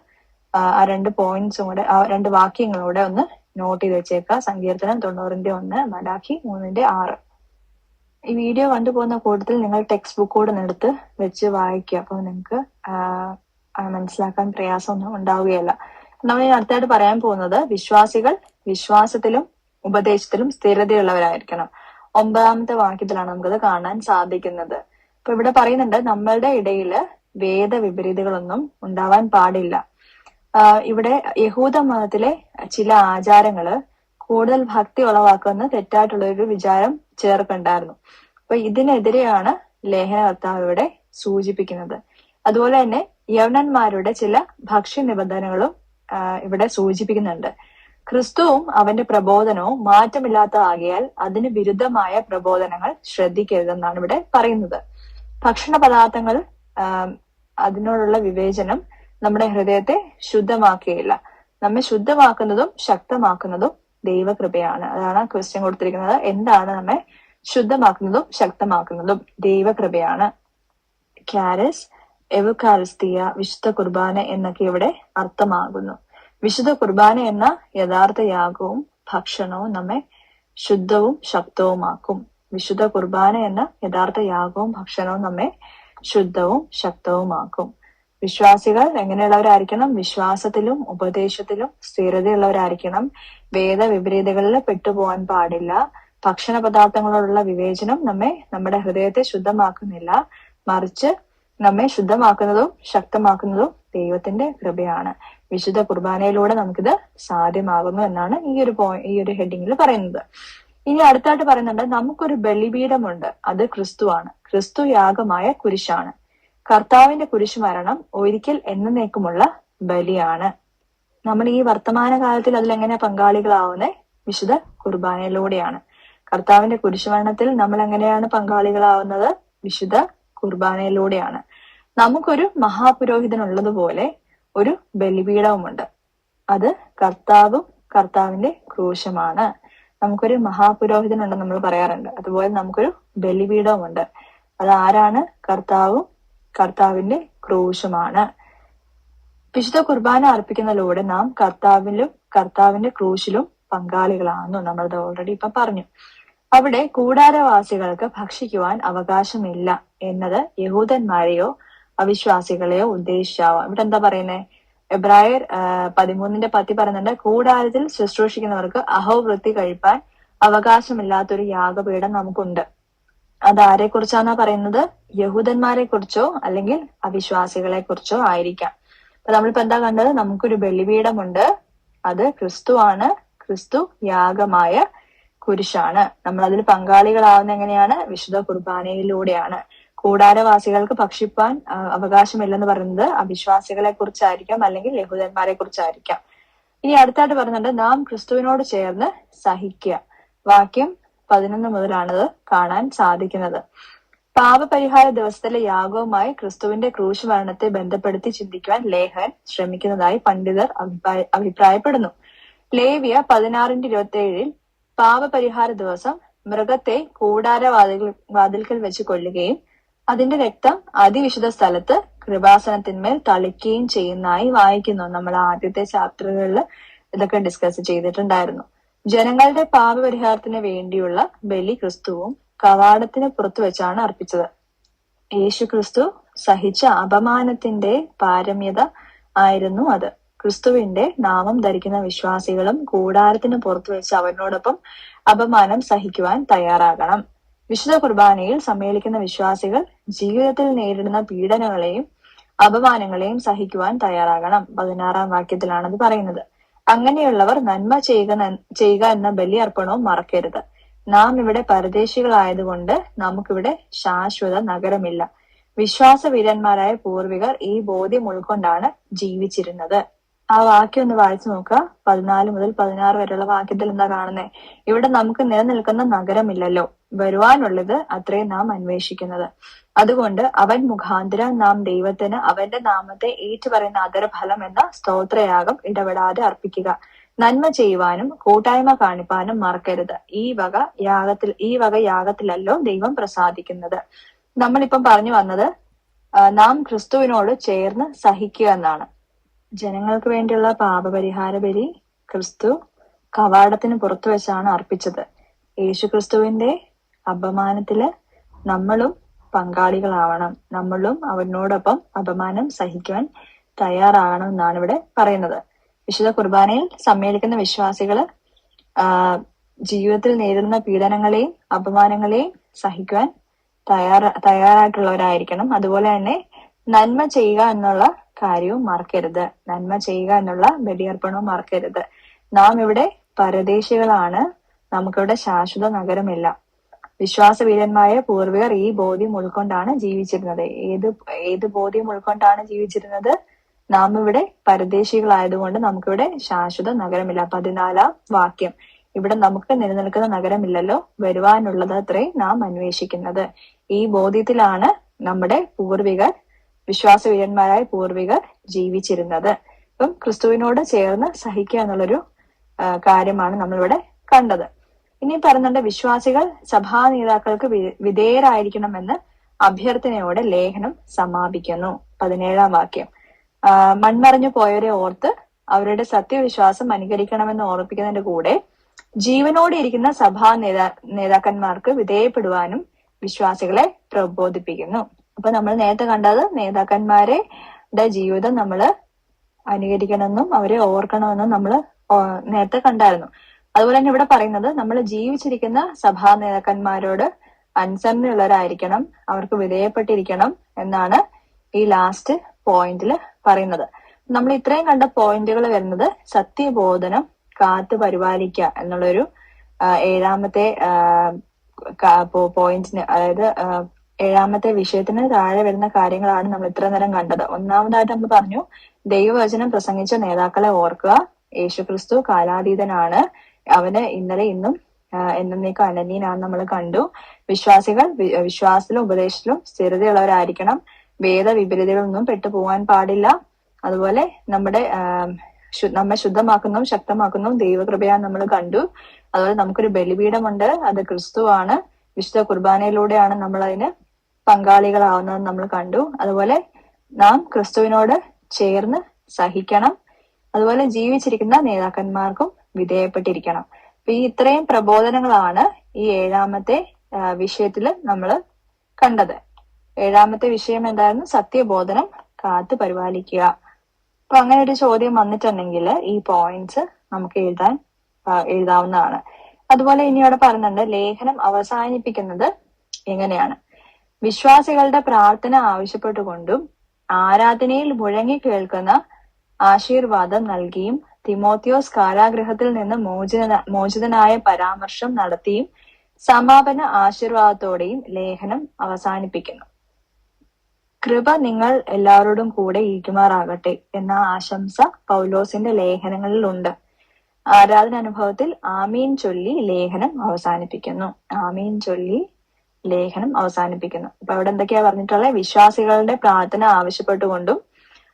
ആ രണ്ട് പോയിന്റ്സും കൂടെ ആ രണ്ട് വാക്യങ്ങളും കൂടെ ഒന്ന് നോട്ട് ചെയ്ത് വെച്ചേക്കുക സങ്കീർത്തനം തൊണ്ണൂറിന്റെ ഒന്ന് മലാഖി മൂന്നിന്റെ ആറ്. ഈ വീഡിയോ കണ്ടുപോകുന്ന കൂട്ടത്തിൽ നിങ്ങൾ ടെക്സ്റ്റ് ബുക്ക് കൂടെ എടുത്ത് വെച്ച് വായിക്കുക. അപ്പൊ നിങ്ങൾക്ക് മനസ്സിലാക്കാൻ പ്രയാസമൊന്നും ഉണ്ടാവുകയില്ല. നമ്മൾ അടുത്തായിട്ട് പറയാൻ പോകുന്നത് വിശ്വാസികൾ വിശ്വാസത്തിലും ഉപദേശത്തിലും സ്ഥിരതയുള്ളവരായിരിക്കണം. ഒമ്പതാമത്തെ വാക്യത്തിലാണ് നമുക്കത് കാണാൻ സാധിക്കുന്നത്. അപ്പൊ ഇവിടെ പറയുന്നുണ്ട് നമ്മളുടെ ഇടയിൽ വേദവിപരീതങ്ങളൊന്നും ഉണ്ടാവാൻ പാടില്ല. ഇവിടെ യഹൂദ മതത്തിലെ ചില ആചാരങ്ങൾ കൂടുതൽ ഭക്തി ഉളവാക്കുന്ന തെറ്റായിട്ടുള്ള ഒരു വിചാരം ചേർക്കുണ്ടായിരുന്നു. അപ്പൊ ഇതിനെതിരെയാണ് ലേഖനകർത്താവ് ഇവിടെ സൂചിപ്പിക്കുന്നത്. അതുപോലെ തന്നെ യവനന്മാരുടെ ചില ഭക്ഷ്യ നിബന്ധനകളും ഇവിടെ സൂചിപ്പിക്കുന്നുണ്ട്. ക്രിസ്തുവും അവന്റെ പ്രബോധനവും മാറ്റമില്ലാത്ത ആകിയാൽ അതിന് വിരുദ്ധമായ പ്രബോധനങ്ങൾ ശ്രദ്ധിക്കരുതെന്നാണ് ഇവിടെ പറയുന്നത്. ഭക്ഷണ പദാർത്ഥങ്ങൾ അതിനോടുള്ള വിവേചനം നമ്മുടെ ഹൃദയത്തെ ശുദ്ധമാക്കുകയില്ല നമ്മെ ശുദ്ധമാക്കുന്നതും ശക്തമാക്കുന്നതും ദൈവകൃപയാണ്. അതാണ് ക്വസ്റ്റ്യൻ കൊടുത്തിരിക്കുന്നത്. എന്താണ് നമ്മെ ശുദ്ധമാക്കുന്നതും ശക്തമാക്കുന്നതും ദൈവകൃപയാണ്. ക്യാരസ് എവുകാരിസ്തീയ വിശുദ്ധ കുർബാന എന്നൊക്കെ ഇവിടെ അർത്ഥമാകുന്നു. വിശുദ്ധ കുർബാന എന്ന യഥാർത്ഥ യാഗവും ഭക്ഷണവും നമ്മെ ശുദ്ധവും ശക്തവുമാക്കും. വിശുദ്ധ കുർബാന എന്ന യഥാർത്ഥ യാഗവും ഭക്ഷണവും നമ്മെ ശുദ്ധവും ശക്തവുമാക്കും. വിശ്വാസികൾ എങ്ങനെയുള്ളവരായിരിക്കണം? വിശ്വാസത്തിലും ഉപദേശത്തിലും സ്ഥിരതയുള്ളവരായിരിക്കണം. വേദ വിപരീതങ്ങളിൽ പെട്ടുപോകാൻ പാടില്ല. ഭക്ഷണ പദാർത്ഥങ്ങളോടുള്ള വിവേചനം നമ്മെ നമ്മുടെ ഹൃദയത്തെ ശുദ്ധമാക്കുന്നില്ല. മറിച്ച് നമ്മെ ശുദ്ധമാക്കുന്നതും ശക്തമാക്കുന്നതും ദൈവത്തിന്റെ കൃപയാണ്. വിശുദ്ധ കുർബാനയിലൂടെ നമുക്കിത് സാധ്യമാകുന്നു എന്നാണ് ഈ ഒരു ഈ ഒരു ഹെഡിങ്ങിൽ പറയുന്നത്. ഇനി അടുത്തായിട്ട് പറയുന്നുണ്ട് നമുക്കൊരു ബലിപീഠമുണ്ട്. അത് ക്രിസ്തുവാണ്. ക്രിസ്തു യാഗമായ കുരിശാണ്. കർത്താവിന്റെ കുരിശുമരണം ഒരിക്കൽ എന്നേക്കുമുള്ള ബലിയാണ്. നമ്മൾ ഈ വർത്തമാന കാലത്തിൽ അതിലെങ്ങനെ പങ്കാളികളാവുന്നത് വിശുദ്ധ കുർബാനയിലൂടെയാണ്. കർത്താവിന്റെ കുരിശുമരണത്തിൽ നമ്മൾ എങ്ങനെയാണ് പങ്കാളികളാവുന്നത്? വിശുദ്ധ കുർബാനയിലൂടെയാണ്. നമുക്കൊരു മഹാപുരോഹിതനുള്ളതുപോലെ ഒരു ബലിപീഠവുമുണ്ട്. അത് കർത്താവും കർത്താവിന്റെ ക്രൂശമാണ്. നമുക്കൊരു മഹാപുരോഹിതനുണ്ടെന്ന് നമ്മൾ പറയാറുണ്ട്. അതുപോലെ നമുക്കൊരു ബലിപീഠവുമുണ്ട്. അത് ആരാണ് കർത്താവും കർത്താവിന്റെ ക്രൂശുമാണ്. വിശുദ്ധ കുർബാന അർപ്പിക്കുന്നതിലൂടെ നാം കർത്താവിലും കർത്താവിന്റെ ക്രൂശിലും പങ്കാളികളാണെന്നു നമ്മളത് ഓൾറെഡി ഇപ്പൊ പറഞ്ഞു. അവിടെ കൂടാരവാസികൾക്ക് ഭക്ഷിക്കുവാൻ അവകാശമില്ല എന്നത് യഹൂദന്മാരെയോ അവിശ്വാസികളെയോ ഉദ്ദേശിച്ചാവാം. ഇവിടെ എന്താ പറയുന്നേ? എബ്രായർ പതിമൂന്നിന്റെ പത്തി പറയുന്നുണ്ട് കൂടാരത്തിൽ ശുശ്രൂഷിക്കുന്നവർക്ക് അഹോവൃത്തി കഴിപ്പാൻ അവകാശമില്ലാത്തൊരു യാഗപീഠം നമുക്കുണ്ട്. അത് ആരെ കുറിച്ചാണ് പറയുന്നത്? യഹൂദന്മാരെ കുറിച്ചോ അല്ലെങ്കിൽ അവിശ്വാസികളെ കുറിച്ചോ ആയിരിക്കാം. അപ്പൊ നമ്മളിപ്പോ എന്താ കണ്ടത്? നമുക്കൊരു ബലിപീഠമുണ്ട്. അത് ക്രിസ്തു ആണ് ക്രിസ്തു യാഗമായ കുരിശാണ്. നമ്മൾ അതിൽ പങ്കാളികളാവുന്ന എങ്ങനെയാണ്? വിശുദ്ധ കുർബാനയിലൂടെയാണ്. കൂടാരവാസികൾക്ക് ഭക്ഷിപ്പാൻ അവകാശമില്ലെന്ന് പറയുന്നത് അവിശ്വാസികളെ കുറിച്ചായിരിക്കാം അല്ലെങ്കിൽ യഹൂദന്മാരെ കുറിച്ചായിരിക്കാം ഇനി അടുത്തായിട്ട് പറയുന്നുണ്ട് നാം ക്രിസ്തുവിനോട് ചേർന്ന് സഹിക്കുക. വാക്യം പതിനൊന്ന് മുതലാണിത് കാണാൻ സാധിക്കുന്നത്. പാപപരിഹാര ദിവസത്തിലെ യാഗവുമായി ക്രിസ്തുവിന്റെ ക്രൂശ് മരണത്തെ ബന്ധപ്പെടുത്തി ചിന്തിക്കുവാൻ ലേഖൻ ശ്രമിക്കുന്നതായി പണ്ഡിതർ അഭിപ്രായ- അഭിപ്രായപ്പെടുന്നു. ലേവിയ പതിനാറിന്റെ ഇരുപത്തി ഏഴിൽ പാപപരിഹാര ദിവസം മൃഗത്തെ കൂടാര വാതിൽ വാതിൽക്കൽ വെച്ച് കൊല്ലുകയും അതിന്റെ രക്തം അതിവിശുദ്ധ സ്ഥലത്ത് കൃപാസനത്തിന്മേൽ തളിക്കുകയും ചെയ്യുന്നതായി വായിക്കുന്നു. നമ്മൾ ആദ്യത്തെ ചാപ്റ്ററുകളിൽ ഇതൊക്കെ ഡിസ്കസ് ചെയ്തിട്ടുണ്ടായിരുന്നു. ജനങ്ങളുടെ പാപപരിഹാരത്തിന് വേണ്ടിയുള്ള ബലി ക്രിസ്തുവും കവാടത്തിന് പുറത്തു വെച്ചാണ് അർപ്പിച്ചത്. യേശു ക്രിസ്തു സഹിച്ച അപമാനത്തിന്റെ പാരമ്യത ആയിരുന്നു അത്. ക്രിസ്തുവിന്റെ നാമം ധരിക്കുന്ന വിശ്വാസികളും കൂടാരത്തിന് പുറത്തു വെച്ച് അവനോടൊപ്പം അപമാനം സഹിക്കുവാൻ തയ്യാറാകണം. വിശുദ്ധ കുർബാനയിൽ സമ്മേളിക്കുന്ന വിശ്വാസികൾ ജീവിതത്തിൽ നേരിടുന്ന പീഡനങ്ങളെയും അപമാനങ്ങളെയും സഹിക്കുവാൻ തയ്യാറാകണം. പതിനാറാം വാക്യത്തിലാണത് പറയുന്നത്. അങ്ങനെയുള്ളവർ നന്മ ചെയ്യുക ചെയ്യുക എന്ന ബലിയർപ്പണവും മറക്കരുത്. നാം ഇവിടെ പരദേശികളായതുകൊണ്ട് നമുക്കിവിടെ ശാശ്വത നഗരമില്ല. വിശ്വാസവീരന്മാരായ പൂർവികർ ഈ ബോധ്യം ഉൾക്കൊണ്ടാണ് ജീവിച്ചിരുന്നത്. ആ വാക്യം ഒന്ന് വായിച്ചു നോക്കുക. പതിനാല് മുതൽ പതിനാറ് വരെയുള്ള വാക്യത്തിൽ എന്താ കാണുന്നത് ഇവിടെ നമുക്ക് നിലനിൽക്കുന്ന നഗരമില്ലല്ലോ. വരുവാനുള്ളത് അത്രേ നാം അന്വേഷിക്കുന്നത്. അതുകൊണ്ട് അവൻ മുഖാന്തരം നാം ദൈവത്തിന് അവന്റെ നാമത്തെ ഏറ്റുപറയുന്ന അതരഫലം എന്ന സ്തോത്രയാഗം ഇടപെടാതെ അർപ്പിക്കുക. നന്മ ചെയ്യുവാനും കൂട്ടായ്മ കാണിപ്പാനും മറക്കരുത്. ഈ വക യാഗത്തിൽ ഈ വക യാഗത്തിലല്ലോ ദൈവം പ്രസാദിക്കുന്നത്. നമ്മളിപ്പം പറഞ്ഞു വന്നത് നാം ക്രിസ്തുവിനോട് ചേർന്ന് സഹിക്കുക എന്നാണ്. ജനങ്ങൾക്ക് വേണ്ടിയുള്ള പാപപരിഹാര ബലി ക്രിസ്തു കവാടത്തിന് പുറത്തു വെച്ചാണ് അർപ്പിച്ചത്. യേശു ക്രിസ്തുവിന്റെ അപമാനത്തിൽ നമ്മളും പങ്കാളികളാവണം. നമ്മളും അവനോടൊപ്പം അപമാനം സഹിക്കുവാൻ തയ്യാറാകണം എന്നാണ് ഇവിടെ പറയുന്നത്. വിശുദ്ധ കുർബാനയിൽ സമ്മേളിക്കുന്ന വിശ്വാസികൾ ജീവിതത്തിൽ നേരിടുന്ന പീഡനങ്ങളെയും അപമാനങ്ങളെയും സഹിക്കുവാൻ തയ്യാറ തയ്യാറായിട്ടുള്ളവരായിരിക്കണം. അതുപോലെ തന്നെ നന്മ ചെയ്യുക എന്നുള്ള കാര്യവും മറക്കരുത്. നന്മ ചെയ്യുക എന്നുള്ള ബലിയർപ്പണവും മറക്കരുത്. നാം ഇവിടെ പരദേശികളാണ്. നമുക്കിവിടെ ശാശ്വത നഗരമില്ല. വിശ്വാസവീരന്മായ പൂർവികർ ഈ ബോധ്യം ഉൾക്കൊണ്ടാണ് ജീവിച്ചിരുന്നത്. ഏത് ഏത് ബോധ്യം ഉൾക്കൊണ്ടാണ് ജീവിച്ചിരുന്നത്? നാം ഇവിടെ പരദേശികളായതുകൊണ്ട് നമുക്കിവിടെ ശാശ്വത നഗരമില്ല. പതിനാലാം വാക്യം. ഇവിടെ നമുക്ക് നിലനിൽക്കുന്ന നഗരമില്ലല്ലോ. വരുവാനുള്ളത് അത്രേ നാം അന്വേഷിക്കുന്നത്. ഈ ബോധ്യത്തിലാണ് നമ്മുടെ പൂർവികർ വിശ്വാസവീരന്മാരായ പൂർവികർ ജീവിച്ചിരുന്നത്. ഇപ്പം ക്രിസ്തുവിനോട് ചേർന്ന് സഹിക്കുക എന്നുള്ളൊരു കാര്യമാണ് നമ്മളിവിടെ കണ്ടത്. ഇനി പറയുന്നുണ്ട് വിശ്വാസികൾ സഭാ നേതാക്കൾക്ക് വിധേയരായിരിക്കണമെന്ന് അഭ്യർത്ഥനയോടെ ലേഖനം സമാപിക്കുന്നു. പതിനേഴാം വാക്യം. മൺമറഞ്ഞു പോയവരെ ഓർത്ത് അവരുടെ സത്യവിശ്വാസം അനുകരിക്കണമെന്ന് ഓർപ്പിക്കുന്നതിന്റെ കൂടെ ജീവനോടെ ഇരിക്കുന്ന സഭാ നേതാ നേതാക്കന്മാർക്ക് വിധേയപ്പെടുവാനും വിശ്വാസികളെ പ്രബോധിപ്പിക്കുന്നു. അപ്പൊ നമ്മൾ നേരത്തെ കണ്ടത് നേതാക്കന്മാരെ ടെ ജീവിതം നമ്മൾ അനുകരിക്കണമെന്നും അവരെ ഓർക്കണമെന്നും നമ്മൾ നേരത്തെ കണ്ടായിരുന്നു. അതുപോലെ തന്നെ ഇവിടെ പറയുന്നത് നമ്മൾ ജീവിച്ചിരിക്കുന്ന സഭാ നേതാക്കന്മാരോട് അനുസരണയുള്ളവരായിരിക്കണം അവർക്ക് വിധേയപ്പെട്ടിരിക്കണം എന്നാണ് ഈ ലാസ്റ്റ് പോയിന്റിൽ പറയുന്നത്. നമ്മൾ ഇത്രയും കണ്ട പോയിന്റുകൾ വരുന്നത് സത്യബോധനം കാത്തു പരിപാലിക്കുക എന്നുള്ളൊരു ഏഴാമത്തെ പോയിന്റിന് അതായത് ഏഴാമത്തെ വിഷയത്തിന് താഴെ വരുന്ന കാര്യങ്ങളാണ് നമ്മൾ ഇത്ര നേരം കണ്ടത്. ഒന്നാമതായിട്ട് നമ്മൾ പറഞ്ഞു ദൈവവചനം പ്രസംഗിച്ച നേതാക്കളെ ഓർക്കുക. യേശുക്രിസ്തു കാലാതീതനാണ്. അവന് ഇന്നലെ ഇന്നും എന്നേക്കും അനന്യനാണ് നമ്മൾ കണ്ടു. വിശ്വാസികൾ വിശ്വാസത്തിലും ഉപദേശത്തിലും സ്ഥിരതയുള്ളവരായിരിക്കണം. വേദവിപരീതങ്ങളൊന്നും പെട്ടുപോകാൻ പാടില്ല. അതുപോലെ നമ്മുടെ നമ്മെ ശുദ്ധമാക്കുന്നതും ശക്തമാക്കുന്നതും ദൈവകൃപയാണ് നമ്മൾ കണ്ടു. അതുപോലെ നമുക്കൊരു ബലിപീഠമുണ്ട്. അത് ക്രിസ്തുവാണ്. വിശുദ്ധ കുർബാനയിലൂടെയാണ് നമ്മൾ അതിന് പങ്കാളികളാവുന്നത് നമ്മൾ കണ്ടു. അതുപോലെ നാം ക്രിസ്തുവിനോട് ചേർന്ന് സഹിക്കണം. അതുപോലെ ജീവിച്ചിരിക്കുന്ന നേതാക്കന്മാർക്കും വിധേയപ്പെട്ടിരിക്കണം. അപ്പൊ ഈ ഇത്രയും പ്രബോധനങ്ങളാണ് ഈ ഏഴാമത്തെ വിഷയത്തിൽ നമ്മൾ കണ്ടത്. ഏഴാമത്തെ വിഷയം എന്തായിരുന്നു? സത്യബോധനം കാത്തു പരിപാലിക്കുക. അപ്പൊ അങ്ങനെ ഒരു ചോദ്യം വന്നിട്ടുണ്ടെങ്കിൽ ഈ പോയിന്റ്സ് നമുക്ക് എഴുതാൻ എഴുതാവുന്നതാണ്. അതുപോലെ ഇനി അവിടെ പറയുന്നുണ്ട് ലേഖനം അവസാനിപ്പിക്കുന്നത് എങ്ങനെയാണ്? വിശ്വാസികളുടെ പ്രാർത്ഥന ആവശ്യപ്പെട്ടുകൊണ്ടും ആരാധനയിൽ മുഴങ്ങി കേൾക്കുന്ന ആശീർവാദം നൽകിയും തിമോത്തിയോസ് കാരാഗ്രഹത്തിൽ നിന്ന് മോചിത മോചിതനായ പരാമർശം നടത്തിയും സമാപന ആശീർവാദത്തോടെയും ലേഖനം അവസാനിപ്പിക്കുന്നു. കൃപ നിങ്ങൾ എല്ലാവരോടും കൂടെ ഇരിക്കുമാറാകട്ടെ എന്ന ആശംസ പൗലോസിന്റെ ലേഖനങ്ങളിൽ ഉണ്ട്. ആരാധന അനുഭവത്തിൽ ആമീൻ ചൊല്ലി ലേഖനം അവസാനിപ്പിക്കുന്നു. ആമീൻ ചൊല്ലി ലേഖനം അവസാനിപ്പിക്കുന്നു. അപ്പൊ അവിടെ എന്തൊക്കെയാ പറഞ്ഞിട്ടുള്ളത്? വിശ്വാസികളുടെ പ്രാർത്ഥന ആവശ്യപ്പെട്ടുകൊണ്ടും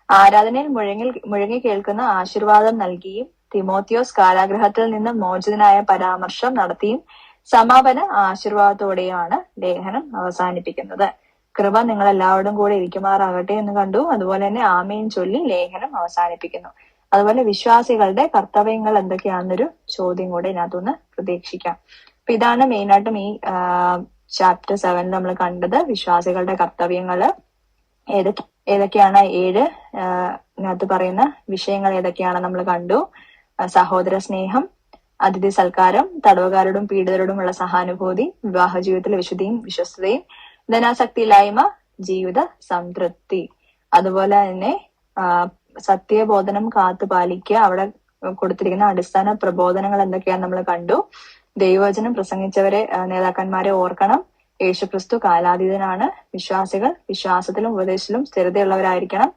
ആരാധനയിൽ മുഴങ്ങി മുഴങ്ങി കേൾക്കുന്ന ആശീർവാദം നൽകിയും തിമോത്തിയോസ് കാലാഗ്രഹത്തിൽ നിന്ന് മോചിതനായ പരാമർശം നടത്തിയും സമാപന ആശീർവാദത്തോടെയാണ് ലേഖനം അവസാനിപ്പിക്കുന്നത്. കൃപ നിങ്ങൾ എല്ലാവരോടും കൂടെ ഇരിക്കുമാറാകട്ടെ എന്ന് കണ്ടു. അതുപോലെ തന്നെ ആമയും ചൊല്ലി ലേഖനം അവസാനിപ്പിക്കുന്നു. അതുപോലെ വിശ്വാസികളുടെ കർത്തവ്യങ്ങൾ എന്തൊക്കെയാണെന്നൊരു ചോദ്യം കൂടെ ഇതിനകത്തുനിന്ന് പ്രതീക്ഷിക്കാം. അപ്പൊ ഇതാണ് മെയിനായിട്ടും ഈ ചാപ്റ്റർ സെവൻ നമ്മൾ കണ്ടത് വിശ്വാസികളുടെ കർത്തവ്യങ്ങൾ ഏതൊക്കെ ഏതൊക്കെയാണ് ഏഴ് ആ, ഇതിനകത്ത് പറയുന്ന വിഷയങ്ങൾ ഏതൊക്കെയാണ് നമ്മൾ കണ്ടു. സഹോദര സ്നേഹം അതിഥി സൽക്കാരം തടവുകാരോടും പീഡിതരോടുമുള്ള സഹാനുഭൂതി വിവാഹ ജീവിതത്തിലെ വിശുദ്ധിയും വിശ്വസ്തയും ധനാസക്തിയില്ലായ്മ ജീവിത സംതൃപ്തി. അതുപോലെ തന്നെ സത്യബോധനം കാത്തു പാലിക്കുക അവിടെ കൊടുത്തിരിക്കുന്ന അടിസ്ഥാന പ്രബോധനങ്ങൾ എന്തൊക്കെയാന്ന് നമ്മൾ കണ്ടു. ദൈവവചനം പ്രസംഗിച്ചവരെ നേതാക്കന്മാരെ ഓർക്കണം. യേശുക്രിസ്തു കാലാതീതനാണ്. വിശ്വാസികൾ വിശ്വാസത്തിലും ഉപദേശത്തിലും സ്ഥിരതയുള്ളവരായിരിക്കണം.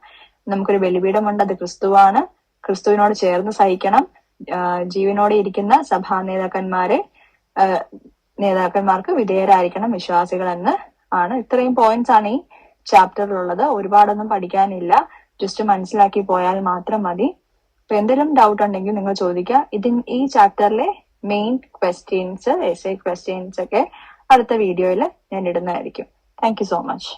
നമുക്കൊരു ബലിപീഠമുണ്ട് അത് ക്രിസ്തുവാണ്. ക്രിസ്തുവിനോട് ചേർന്ന് സഹിക്കണം. ജീവനോട് ഇരിക്കുന്ന സഭാ നേതാക്കന്മാരെ നേതാക്കന്മാർക്ക് വിധേയരായിരിക്കണം വിശ്വാസികൾ എന്ന് ആണ്. ഇത്രയും പോയിന്റ്സ് ആണ് ഈ ചാപ്റ്ററിലുള്ളത് ഒരുപാടൊന്നും പഠിക്കാനില്ല. ജസ്റ്റ് മനസ്സിലാക്കി പോയാൽ മാത്രം മതി. അപ്പൊ എന്തെങ്കിലും ഡൗട്ട് ഉണ്ടെങ്കിൽ നിങ്ങൾ ചോദിക്കുക. ഇതിൻ ഈ ചാപ്റ്ററിലെ main questions S I questions ഒക്കെ അടുത്ത വീഡിയോയിൽ ഞാൻ ഇടുന്നതായിരിക്കും. Thank you so much